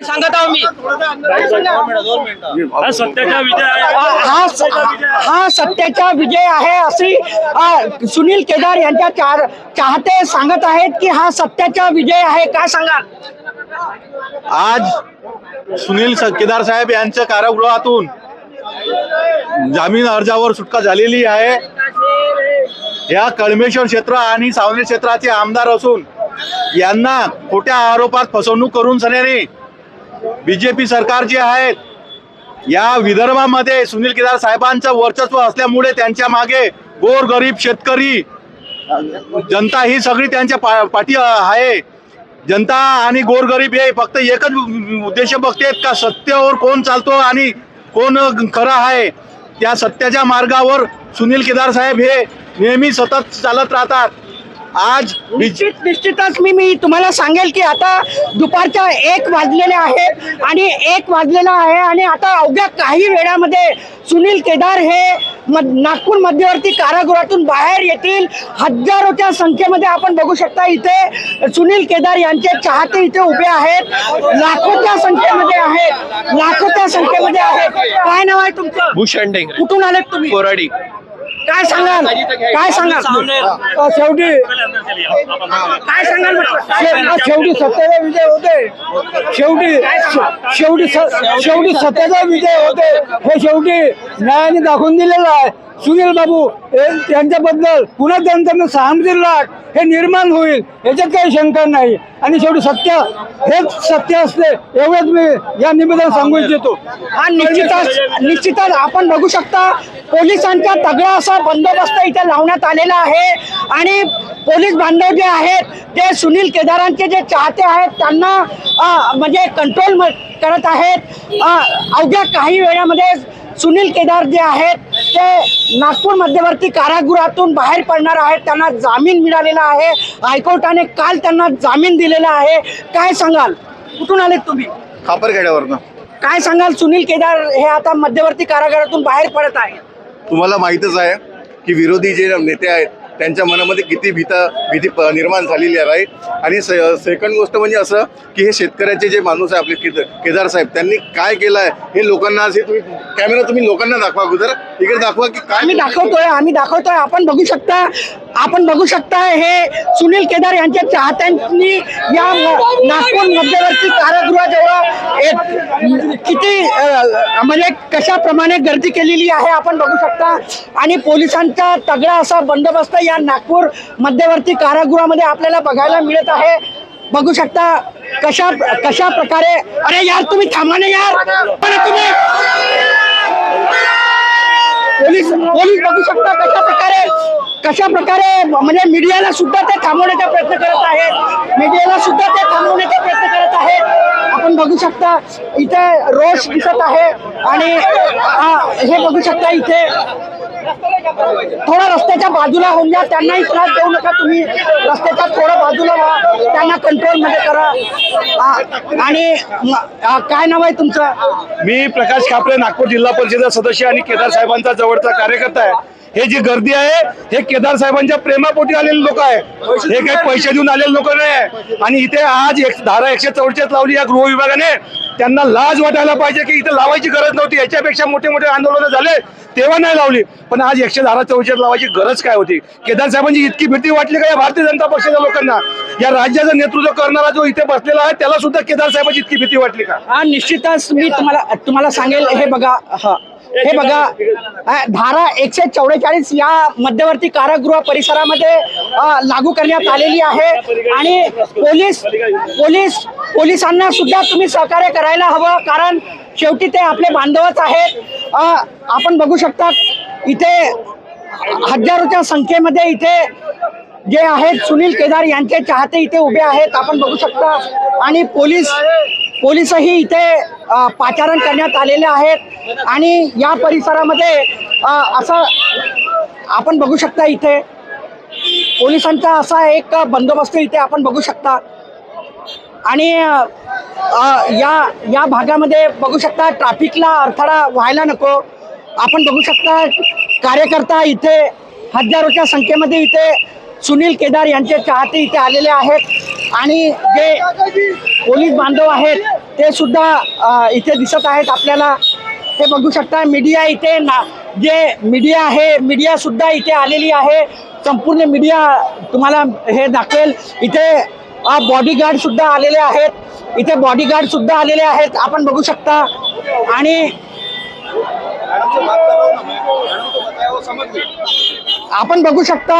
सांगत आहो मी. हा सत्याचा विजय आहे. हा हा सत्याचा विजय आहे. अशी सुनील केदार यांच्या चार चाहते सांगत आहेत की हा सत्याचा विजय आहे. काय सांगाल? आज सुनील केदार साहेब यांच्या कारागृहातून जामीन अर्जावर सुटका झालेली आहे. या कळमेश्वर क्षेत्र आणि सावनेर क्षेत्राचे आमदार असून यांना खोट्या आरोपात फसवणूक करून सनेने बीजेपी सरकार जे आहेत या विदर्भामध्ये सुनील केदार साहेबांचं वर्चस्व असल्यामुळे त्यांच्या मागे गोरगरीब शेतकरी जनता ही सगळी त्यांच्या पा पाठी आहे. जनता आणि गोरगरीब हे फक्त एकच उद्देश बघतेत का सत्यावर कोण चालतो आणि कोण खरं आहे. त्या सत्याच्या मार्गावर सुनील केदार साहेब हे नेहमी सतत चालत राहतात. आज निश्चित निश्चितच मी मी तुम्हाला सांगेल की आता दुपारच्या एक वाजलेले आहेत आणि एक वाजलेला आहे आणि आता अवघ्या काही वेळामध्ये सुनील केदार हे नागपूर मध्यवर्ती कारागृहातून बाहेर येतील. हजारोच्या संख्येमध्ये आपण बघू शकता इथे सुनील केदार यांचे चाहते इथे उभे आहेत. लाखोच्या संख्येमध्ये आहेत. लाखोच्या संख्येमध्ये आहेत. काय नाव आहे तुमचं? भूषण डेंगरे कुठून आलेत तुम्ही? कोराडी. काय सांगाल? काय सांगाल? शेवटी काय सांगाल म्हटलं? शेवटी सत्याचा विजय होते. शेवटी शेवटी स- शेवटी सत्याचा विजय होते. हे शेवटी न्यायाने दाखवून दिलेलं आहे. सुनील बाबू हे त्यांच्याबद्दल पुन्हा जनतेनं सहानुभूती लाट हे निर्माण होईल याच्यात काही शंका नाही. आणि शेवटी सत्य हेच सत्य असते एवढंच मी या निवेदन सांगू इच्छितो हा निश्चितच निश्चितच आपण बघू शकता पोलिसांचा तगडा असा बंदोबस्त इथे लावण्यात आलेला आहे. आणि पोलीस बांधव जे आहेत ते सुनील केदारांचे जे चाहते आहेत त्यांना म्हणजे कंट्रोल करत आहेत. अवघ्या काही वेळामध्ये सुनील केदार जे आहेत ते नागपूर मध्यवर्ती कारागृहातून बाहेर पडणार आहेत. त्यांना जामीन मिळालेला आहे. हायकोर्टाने काल त्यांना जामीन दिलेला आहे. काय सांगाल? कुठून आलेत तुम्ही? खापरखेड्यावरनं. काय सांगाल सुनील केदार हे आता मध्यवर्ती कारागृहातून बाहेर पडत आहे तुम्हाला माहीतच आहे की विरोधी जे नेते आहेत त्यांच्या मनामध्ये किती भीता भीती निर्माण झालेली आहे राईट आणि सेकंड गोष्ट म्हणजे असं की हे शेतकऱ्याचे जे माणूस आहे आपले केद- केदार साहेब त्यांनी काय केलं आहे? हे लोकांना असे तुम्ही कॅमेरा तुम्ही लोकांना दाखवा अगोदर. इकडे दाखवा की काय आम्ही दाखवतोय आम्ही दाखवतोय आपण बघू शकता. आपण बघू शकता हे सुनील केदार यांच्या चाहत्यांनी या नागपूर मध्यवर्ती कारागृहाजवळ एक किती म्हणजे कशाप्रमाणे गर्दी केलेली आहे आपण बघू शकता. आणि पोलिसांचा तगडा असा बंदोबस्त या नागपूर मध्यवर्ती कारागृहामध्ये आपल्याला बघायला मिळत आहे. बघू शकता कशा कशा प्रकारे अरे यार तुम्ही थांबा ना यार. तुम्ही पोलीस पोलीस बघू शकता कशा प्रकारे कशा प्रकारे म्हणजे मीडियाला सुद्धा ते थांबवण्याचा प्रयत्न करत आहेत. मीडियाला सुद्धा ते थांबवण्याचा प्रयत्न करत आहेत. आपण बघू शकता इथे रोष दिसत आहे आणि हे बघू शकता इथे. थोडा रस्त्याच्या बाजूला होऊन जा. त्यांनाही त्रास देऊ नका तुम्ही. रस्त्याच्या थोडं बाजूला व्हा त्यांना कंट्रोलमध्ये करा. आणि काय नाव आहे तुमचं? मी प्रकाश खापरे नागपूर जिल्हा परिषद सदस्य आणि केदार साहेबांचा जवळचा कार्यकर्ता आहे. हे जी गर्दी आहे हे केदार साहेबांच्या प्रेमापोटी आलेले लोक आहे. हे काही पैसे देऊन आलेले लोक नाही आहे. आणि इथे आज एक धारा एकशे चौवेचाळीस लावली या गृह विभागाने. त्यांना लाज वाटायला पाहिजे की इथे लावायची गरज नव्हती. याच्यापेक्षा मोठे मोठे आंदोलन झाले तेव्हा नाही लावली. पण आज एकशे धारा चौवेचाळीस लावायची गरज काय होती? केदार साहेबांची इतकी भीती वाटली का या भारतीय जनता पक्षाच्या लोकांना? या राज्याचं नेतृत्व करणारा जो इथे बसलेला आहे त्याला सुद्धा केदार साहेबांची इतकी भीती वाटली का? हा निश्चितच मी तुम्हाला तुम्हाला सांगेल हे बघा हा. हे बघा धारा एकशे चौवेचाळीस या मध्यवर्ती कारागृह परिसरामध्ये लागू करण्यात आलेली आहे. आणि पोलीस पोलीस पोलिसांना सुद्धा तुम्ही सहकार्य करायला हवं कारण शेवटी ते आपले बांधवच आहेत. आपण बघू शकता इथे हजारोच्या संख्येमध्ये इथे जे आहेत सुनील केदार यांचे चाहते इथे उभे आहेत. आपण बघू शकता. आणि पोलीस पोलिसही इथे पाचारण करण्यात आलेले आहेत. आणि या परिसरामध्ये असं आपण बघू शकता इथे पोलिसांचा असा एक बंदोबस्त इथे आपण बघू शकता. आणि या या भागामध्ये बघू शकता ट्रॅफिकला अडथळा व्हायला नको. आपण बघू शकता कार्यकर्ता इथे हजारोच्या संख्येमध्ये इथे सुनील केदार यांचे चाहते इथे आलेले आहेत. आणि जे पोलीस बांधव आहेत ते सुद्धा इथे दिसत आहेत आपल्याला. हे बघू शकता मीडिया इथे ना जे मीडिया आहे मीडिया सुद्धा इथे आलेली आहे. संपूर्ण मीडिया तुम्हाला हे दाखवेल. इथे बॉडीगार्ड सुद्धा आलेले आहेत. इथे बॉडीगार्ड सुद्धा आलेले आहेत. आपण बघू शकता. आणि आपण बघू शकता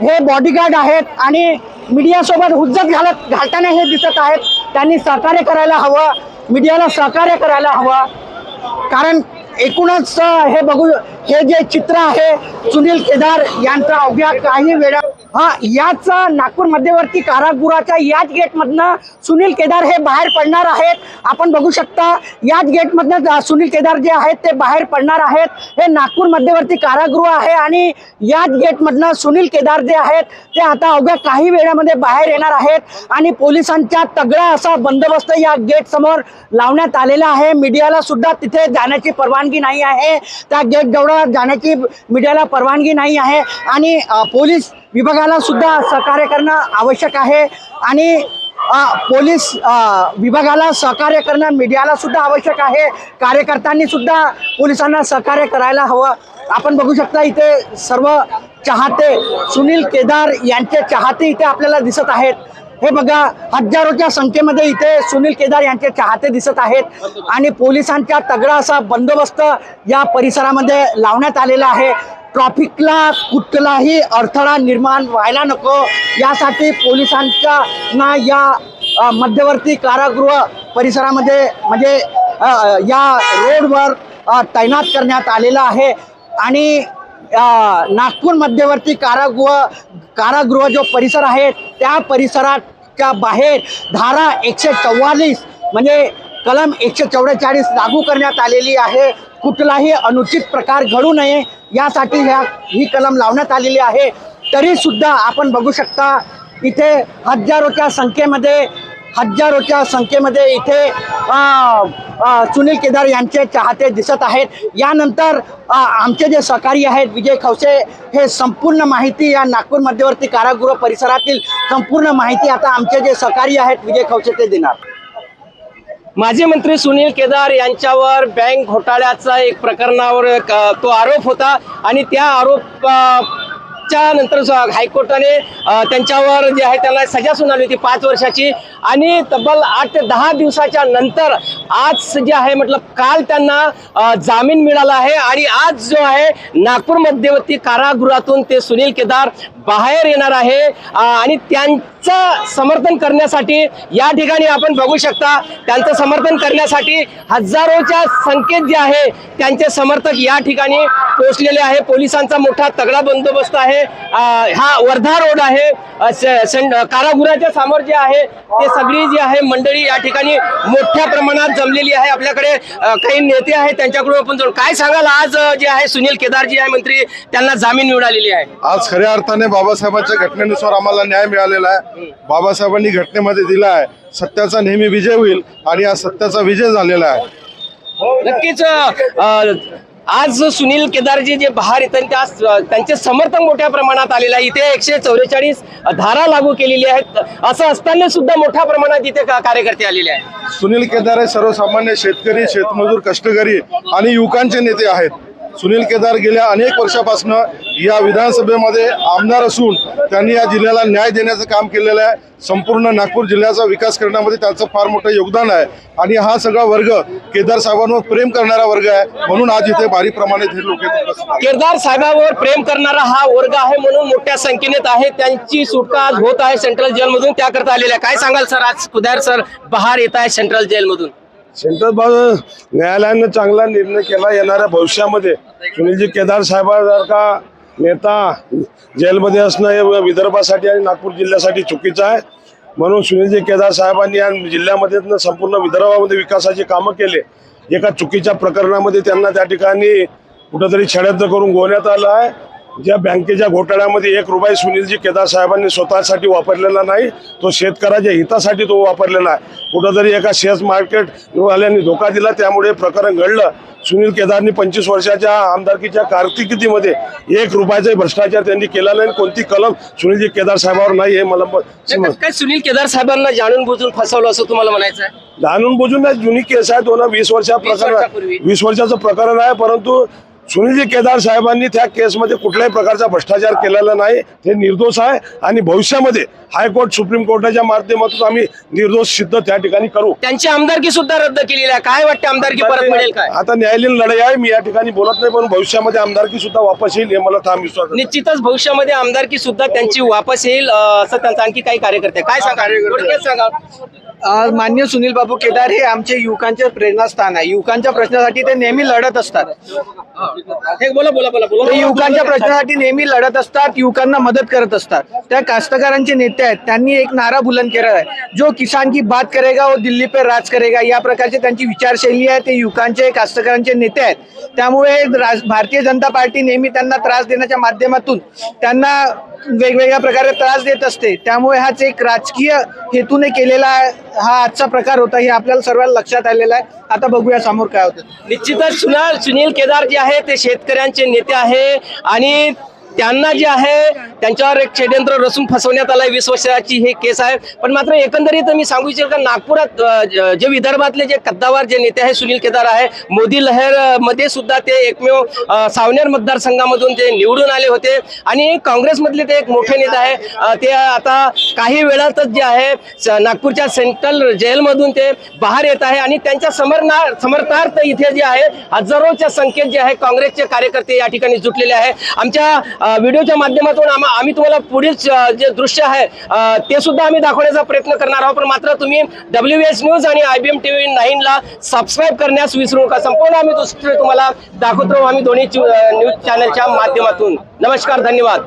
हे बॉडीगार्ड आहेत आणि मीडियासोबत हुज्जत घालत घालताना हे दिसत आहेत. त्यांनी सहकार्य करायला हवं. मीडियाला सहकार्य करायला हवं. कारण एकूणच हे बघू हे जे चित्र आहे सुनील केदार यांचा अवघ्या काही वेळा हा याच नागपूर मध्यवर्ती कारागृहाच्या याच गेटमधनं सुनील केदार हे बाहेर पडणार आहेत. आपण बघू शकता याच गेटमधनं सुनील केदार जे आहेत ते बाहेर पडणार आहेत. हे नागपूर मध्यवर्ती कारागृह आहे आणि याच गेटमधनं सुनील केदार जे आहेत ते आता अवघ्या काही वेळामध्ये बाहेर येणार आहेत. आणि पोलिसांच्या तगडा असा बंदोबस्त या गेट समोर लावण्यात आलेला आहे. मीडियाला सुद्धा तिथे जाण्याची परवानगी नाही आहे. त्या गेट जवळ जाण्याची मीडियाला परवानगी नाही आहे. आणि पोलीस विभागाला सुद्धा सहकार्य करणं आवश्यक आहे. आणि पोलीस विभागाला सहकार्य करणं मीडियाला सुद्धा आवश्यक आहे. कार्यकर्त्यांनी सुद्धा पोलिसांना सहकार्य करायला हवं. आपण बघू शकता इथे सर्व चाहते सुनील केदार यांचे चाहते इथे आपल्याला दिसत आहेत. हे बघा हजारोच्या संख्येमध्ये इथे सुनील केदार यांचे चाहते दिसत आहेत. आणि पोलिसांच्या तगडा असा बंदोबस्त या परिसरामध्ये लावण्यात आलेला आहे. ट्रॉफिकला कुठलाही अडथळा निर्माण व्हायला नको. यासाठी पोलिसांच्या ना या मध्यवर्ती कारागृह परिसरामध्ये म्हणजे या रोडवर तैनात करण्यात आलेला आहे. आणि नागपूर मध्यवर्ती कारागृह कारागृह जो परिसर आहे त्या परिसराच्या बाहेर धारा एकशे चव्वालीस म्हणजे कलम एकशे चौवेचाळीस लागू करण्यात आलेली आहे. कुठलाही अनुचित प्रकार घडू नये यासाठी ह्या ही कलम लावण्यात आलेली आहे. तरीसुद्धा आपण बघू शकता इथे हजारोच्या संख्येमध्ये हजारोच्या संख्येमध्ये इथे सुनील केदार यांचे चाहते दिसत आहेत. यानंतर आमचे जे सहकारी आहेत विजय खवसे हे संपूर्ण माहिती या नागपूर मध्यवर्ती कारागृह परिसरातील संपूर्ण माहिती आता आमचे जे सहकारी आहेत विजय खवसे ते देणार. माजी मंत्री सुनील केदार यांच्यावर बँक घोटाळ्याचा एक प्रकरणावर तो आरोप होता. आणि त्या आरोप अ, च्या नंतर हायकोर्टाने त्यांच्यावर जे आहे त्यांना सजा सुनावली होती पाच वर्षाची. आणि तब्बल आठ ते दहा दिवसाच्या नंतर आज जे आहे म्हटलं काल त्यांना जामीन मिळाला आहे. आणि आज जो आहे नागपूर मध्यवर्ती कारागृहातून ते सुनील केदार बाहेर येणार आहे. आणि त्यां चं समर्थन करण्यासाठी या ठिकाणी आपण बघू शकता त्यांचं समर्थन करण्यासाठी हजारोच्या संख्येत जे आहे त्यांचे समर्थक या ठिकाणी पोहोचलेले आहे. पोलिसांचा मोठा तगडा बंदोबस्त आहे. हा वर्धा रोड आहे. अ, कारागृहाच्या समोर जे आहे ते सगळी जी आहे मंडळी या ठिकाणी मोठ्या प्रमाणात जमलेली आहे. आपल्याकडे काही नेते आहेत त्यांच्याकडून आपण जाऊन काय सांगाल? आज जे आहे सुनील केदार जी आहे मंत्री त्यांना जामीन मिळालेली आहे. आज खऱ्या अर्थाने बाबासाहेबांच्या घटनेनुसार आम्हाला न्याय मिळालेला आहे. बाबासाहेबांनी घटनेमध्ये दिला आहे सत्याचा नेहमी विजय होईल आणि आज सत्याचा विजय झालेला आहे. नक्कीच आज सुनील केदारजी जे बाहेर येतात त्या त्यांचे समर्थन मोठ्या प्रमाणात आलेलं आहे. इथे एकशे चौवेचाळीस धारा लागू केलेली आहेत. असं असताना सुद्धा मोठ्या प्रमाणात इथे कार्यकर्ते आलेले आहेत. सुनील केदार हे सर्वसामान्य शेतकरी शेतमजूर कष्टकरी आणि युवकांचे नेते आहेत. सुनील केदार गेल्या अनेक वर्षापासून या विधानसभेमध्ये आमदार असून त्यांनी या जिल्ह्याला न्याय देण्याचं काम केलेलं आहे. संपूर्ण नागपूर जिल्ह्याचा विकास करण्यामध्ये त्यांचं फार मोठं योगदान आहे. आणि हा सगळा वर्ग केदार साहेबांवर प्रेम करणारा वर्ग आहे. म्हणून आज इथे भारी प्रमाणात हे लोक केदार साहेबांवर प्रेम करणारा हा वर्ग आहे म्हणून मोठ्या संख्येने आहे त्यांची सुटका आज होत आहे सेंट्रल जेलमधून. त्याकरता आलेल्या आहे. काय सांगाल सर आज? कुदार सर बाहेर येत आहे सेंट्रल जेलमधून. सेंटर बाजू न्यायालयानं चांगला निर्णय केला येणाऱ्या भविष्यामध्ये. सुनीलजी केदार साहेबांसारखा नेता जेलमध्ये असणं हे विदर्भासाठी आणि नागपूर जिल्ह्यासाठी चुकीचं आहे. म्हणून सुनीलजी केदार साहेबांनी या जिल्ह्यामध्ये संपूर्ण विदर्भामध्ये विकासाची कामं केले. एका चुकीच्या प्रकरणामध्ये त्यांना त्या ठिकाणी कुठंतरी छड्यात करून गोवण्यात आलं आहे. ज्या बँकेच्या घोटाळ्यामध्ये एक रुपये सुनीलजी केदार साहेबांनी स्वतःसाठी वापरलेला नाही तो शेतकऱ्याच्या हितासाठी तो वापरलेला आहे. कुठंतरी एका शेअर मार्केट वाल्यांनी धोका दिला त्यामुळे प्रकरण घडलं. सुनील केदारनी पंचवीस वर्षाच्या आमदारकीच्या कारकिर्दीमध्ये एक रुपयाचाही भ्रष्टाचार त्यांनी केला नाही कोणती कलम सुनीलजी केदार साहेबावर नाही हे मला काय सुनील केदार साहेबांना जाणून बुजून फसवलं असं तुम्हाला म्हणायचं आहे? जाणून बुजून नाही जुनी केस आहे दोन वीस वर्षा प्रकरण. वीस वर्षाचं प्रकरण आहे परंतु सुनीलजी केदार साहेबांनी त्या केसमध्ये कुठल्याही प्रकारचा भ्रष्टाचार केलेला नाही. ते निर्दोष आहे आणि भविष्यामध्ये हायकोर्ट सुप्रीम कोर्टाच्या माध्यमातून आम्ही निर्दोष सिद्ध त्या ठिकाणी करू. त्यांची आमदारकी सुद्धा रद्द केलेली आहे. काय वाटतं आमदारकी परत मिळेल काय? आता न्यायालयीन लढाई आहे मी या ठिकाणी बोलत नाही पण भविष्यामध्ये आमदारकी सुद्धा वापस येईल हे मला ठाम विश्वास आहे. निश्चितच भविष्यामध्ये आमदारकी सुद्धा त्यांची वापस येईल असं त्यांचं आणखी काही कार्यकर्ते काय सांगा? सांगा. मान्य सुनील बाबू केदार हे आमचे युवकांचे प्रेरणास्थान आहे. युवकांच्या प्रश्नासाठी ते नेहमी लढत असतात. बोला बोला बोला बोला. युवकांच्या प्रश्नासाठी नेहमी लढत असतात युवकांना मदत करत असतात. त्या कास्तकारांचे नेते आहेत. त्यांनी एक नारा बुलंद केला आहे. जो किसान की बात करेगा वो दिल्ली पे राज करेगा या प्रकारची त्यांची विचारशैली आहे. ते युवकांचे कास्तकारांचे नेते आहेत. त्यामुळे भारतीय जनता पार्टी नेहमी त्यांना त्रास देण्याच्या माध्यमातून त्यांना वेगवेगळ्या प्रकारे त्रास देत असते. त्यामुळे हाच एक राजकीय हेतूने केलेला हा आजचा प्रकार होता हे आपल्याला सर्वांना लक्षात आलेला आहे. आता बघूया समोर काय होतं. निश्चितच सुनील सुनील केदार जे आहे ते शेतकऱ्यांचे नेते आहे आणि त्यांना जे आहे त्यांच्यावर एक षड्यंत्र रचून फसवण्यात आलाय वीस वर्षाची हे केस आहे. पण मात्र एकंदरीत मी सांगू इच्छितो का नागपुरात ज- जे विदर्भातले जे कद्दावर जे नेते आहे सुनील केदार आहे मोदी लहरमध्ये सुद्धा ते एकमेव सावनेर मतदारसंघामधून ते निवडून आले होते. आणि काँग्रेसमधले ते एक मोठे नेते आहे ते आता काही वेळातच जे आहे स- नागपूरच्या सेंट्रल जेलमधून ते बाहेर येत आहे. आणि त्यांच्या समरना समर्थार्थ इथे जे आहे हजारोच्या संख्येत जे आहे काँग्रेसचे कार्यकर्ते या ठिकाणी जुटलेले आहे. आमच्या व्हिडिओच्या माध्यमातून आम- आम्ही तुम्हाला पुढील जे दृश्य आहे ते सुद्धा आम्ही दाखवण्याचा प्रयत्न करणार आहोत. पण मात्र तुम्ही डब्ल्यू एस न्यूज आणि I B M T V नाईनला subscribe करण्यास विसरू नका. संपूर्ण आम्ही दृश्य तुम्हाला दाखवत राहू आम्ही दोन्ही न्यूज चॅनलच्या माध्यमातून. नमस्कार धन्यवाद.